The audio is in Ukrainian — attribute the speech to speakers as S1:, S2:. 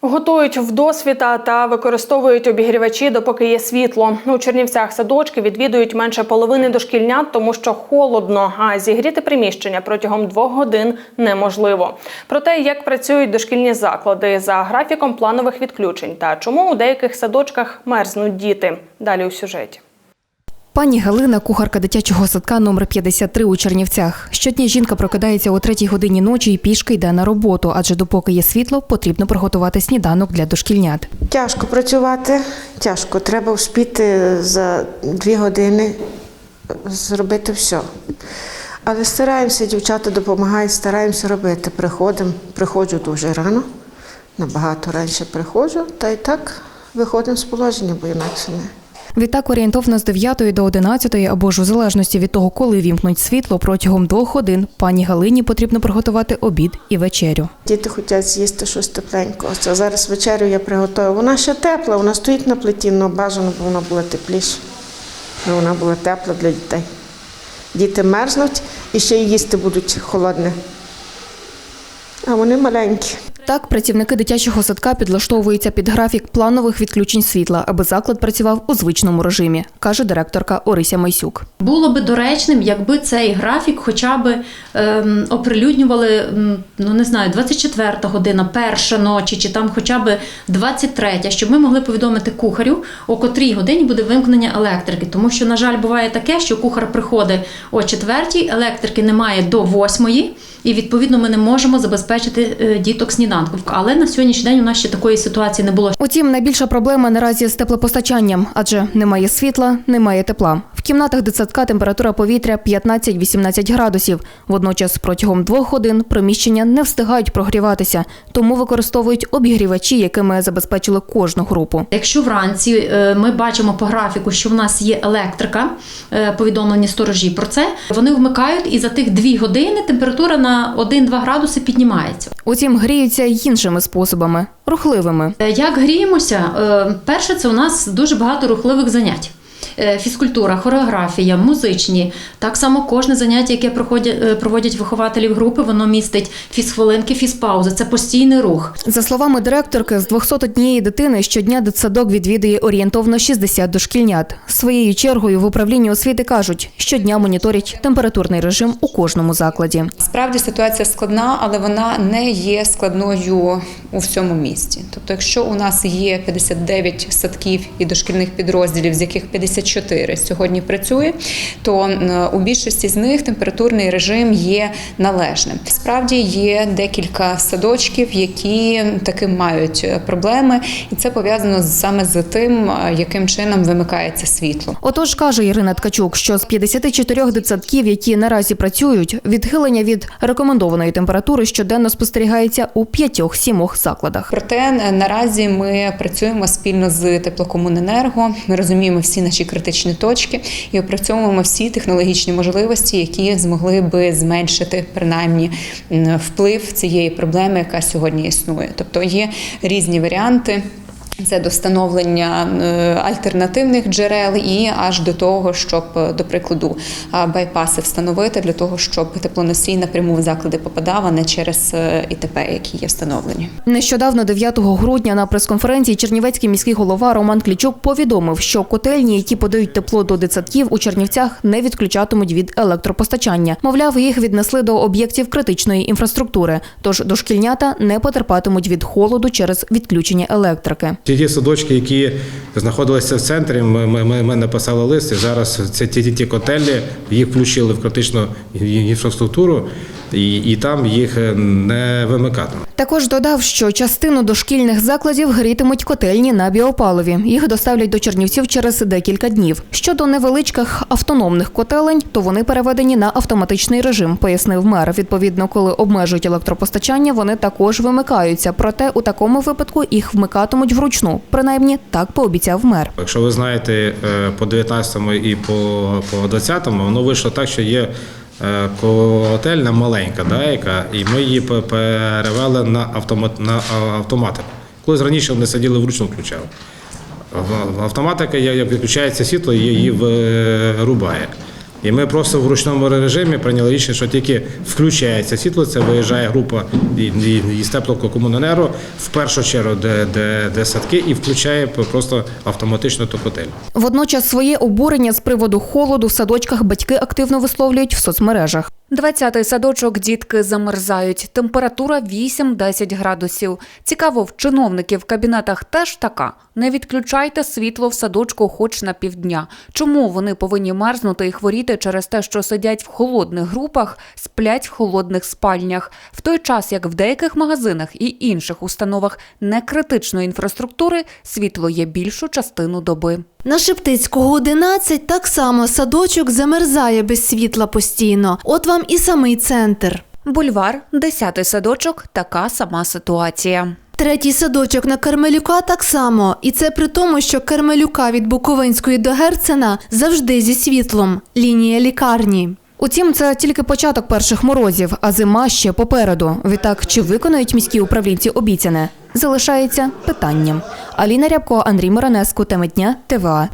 S1: Готують вдосвіта та використовують обігрівачі, допоки є світло. У Чернівцях садочки відвідують менше половини дошкільнят, тому що холодно, а зігріти приміщення протягом двох годин неможливо. Про те, як працюють дошкільні заклади за графіком планових відключень та чому у деяких садочках мерзнуть діти. Далі у сюжеті.
S2: Пані Галина, кухарка дитячого садка номер 53 у Чернівцях. Щодня жінка прокидається о третій годині ночі і пішки йде на роботу, адже допоки є світло, потрібно приготувати сніданок для дошкільнят.
S3: Тяжко працювати, тяжко. Треба вспіти за дві години зробити все. Але стараємося, дівчата допомагають, стараємося робити. Приходимо, приходжу дуже рано, набагато раніше приходжу, та й так виходимо з положення, бо інакше не.
S2: Відтак орієнтовно з 9 до 11 або ж у залежності від того, коли вімкнуть світло, протягом двох годин пані Галині потрібно приготувати обід і вечерю.
S3: Діти хочуть з'їсти щось тепленького. Це зараз вечерю я приготую. Вона ще тепла, вона стоїть на плиті, але бажано, бо вона була тепліша. Вона була тепла для дітей. Діти мерзнуть і ще їсти будуть холодне. А вони маленькі.
S2: Так, працівники дитячого садка підлаштовуються під графік планових відключень світла, аби заклад працював у звичному режимі, каже директорка Орися Майсюк.
S4: Було би доречним, якби цей графік хоча б ем, оприлюднювали, ну не знаю, 24 година, перша ночі, чи там хоча б 23, щоб ми могли повідомити кухарю, о котрій годині буде вимкнення електрики. Тому що, на жаль, буває таке, що кухар приходить о 4, електрики немає до 8, і відповідно ми не можемо забезпечити е, діток сніданком. Але на сьогоднішній день у нас ще такої ситуації не було.
S2: Утім, найбільша проблема наразі з теплопостачанням, адже немає світла, немає тепла. Кімнатах дитсадка температура повітря 15-18 градусів. Водночас протягом двох годин приміщення не встигають прогріватися, тому використовують обігрівачі, якими забезпечили кожну групу.
S4: Якщо вранці е, ми бачимо по графіку, що в нас є електрика, е, повідомлені сторожі про це, вони вмикають і за тих дві години температура на 1-2 градуси піднімається.
S2: Утім, гріються іншими способами рухливими.
S4: Е, Як гріємося? Перше, це у нас дуже багато рухливих занять. Е, Фізкультура, хореографія, музичні. Так само кожне заняття, яке проходять, е, проводять вихователі групи, воно містить фізхвилинки, фізпаузи. Це постійний рух.
S2: За словами директорки, з 201 дитини щодня дитсадок відвідує орієнтовно 60 дошкільнят. Своєю чергою в управлінні освіти кажуть, щодня моніторять температурний режим у кожному закладі.
S5: Справді ситуація складна, але вона не є складною у всьому місті. Тобто, якщо у нас є 59 садків і дошкільних підрозділів, з яких 54 сьогодні працює, то у більшості з них температурний режим є належним. Справді є декілька садочків, які таки мають проблеми, і це пов'язано саме з тим, е, яким чином вимикається світло.
S2: Отож, каже Ірина Ткачук, що з 54 дитсадків, які наразі працюють, відхилення від рекомендованої температури щоденно спостерігається у 5-7 закладах.
S5: Проте е, наразі ми працюємо спільно з теплокомуненерго. Ми розуміємо всі наші критичні точки і опрацьовуємо всі технологічні можливості, які змогли би зменшити принаймні вплив цієї проблеми, яка сьогодні існує. Тобто є різні варіанти. Це до встановлення е, альтернативних джерел і аж до того, щоб, е, до прикладу, байпаси встановити для того, щоб теплоносій напряму в заклади попадав, а не через е, ІТП, які є встановлені.
S2: Нещодавно, 9 грудня, на прес-конференції Чернівецький міський голова Роман Клічук повідомив, що котельні, які подають тепло до дитсадків у Чернівцях, не відключатимуть від електропостачання. Мовляв, їх віднесли до об'єктів критичної інфраструктури, тож дошкільнята не потерпатимуть від холоду через відключення електрики.
S6: Ті ті садочки, які знаходилися в центрі, ми, ми, ми, написали лист, і зараз це ті, ті, ті котельні, їх включили в критичну інфраструктуру, і, і там їх не вимикатимуть.
S2: Також додав, що частину дошкільних закладів грітимуть котельні на біопаливі. Їх доставлять до Чернівців через декілька днів. Щодо невеличких автономних котелень, то вони переведені на автоматичний режим, пояснив мер. Відповідно, коли обмежують електропостачання, вони також вимикаються. Проте у такому випадку їх вмикатимуть вручну. Принаймні так пообіцяв мер.
S6: Якщо ви знаєте, е, по 19-му і по, по 20-му, воно вийшло так, що є е, котельня маленька, да, яка, і ми її перевели на, автомат, на автоматику. Колись раніше вони сиділи вручну включали. Автоматика, як відключається світло, її вирубає. І ми просто в ручному режимі прийняли рішення, що тільки включається світло, це виїжджає група і- теплого із в першу чергу, де, де, де садки, і включає просто автоматично ту.
S7: Водночас своє обурення з приводу холоду в садочках батьки активно висловлюють в соцмережах. 20-й садочок дітки замерзають. Температура 8-10 градусів. Цікаво, в чиновників в кабінетах теж така. Не відключайте світло в садочку хоч на півдня. Чому вони повинні мерзнути і хворіти через те, що сидять в холодних групах, сплять в холодних спальнях, в той час як в деяких магазинах і інших установах некритичної інфраструктури світло є більшу частину доби.
S8: На Шептицького 11 так само садочок замерзає без світла постійно. От вам і самий центр.
S7: Бульвар, 10-й садочок, така сама ситуація.
S8: Третій садочок на Кармелюка так само. І це при тому, що Кармелюка від Буковинської до Герцена завжди зі світлом. Лінія лікарні.
S7: Утім, це тільки початок перших морозів, а зима ще попереду. Відтак, чи виконають міські управлінці обіцяне? Залишається питанням. Аліна Рябко, Андрій Миронеску, теми дня, ТВА.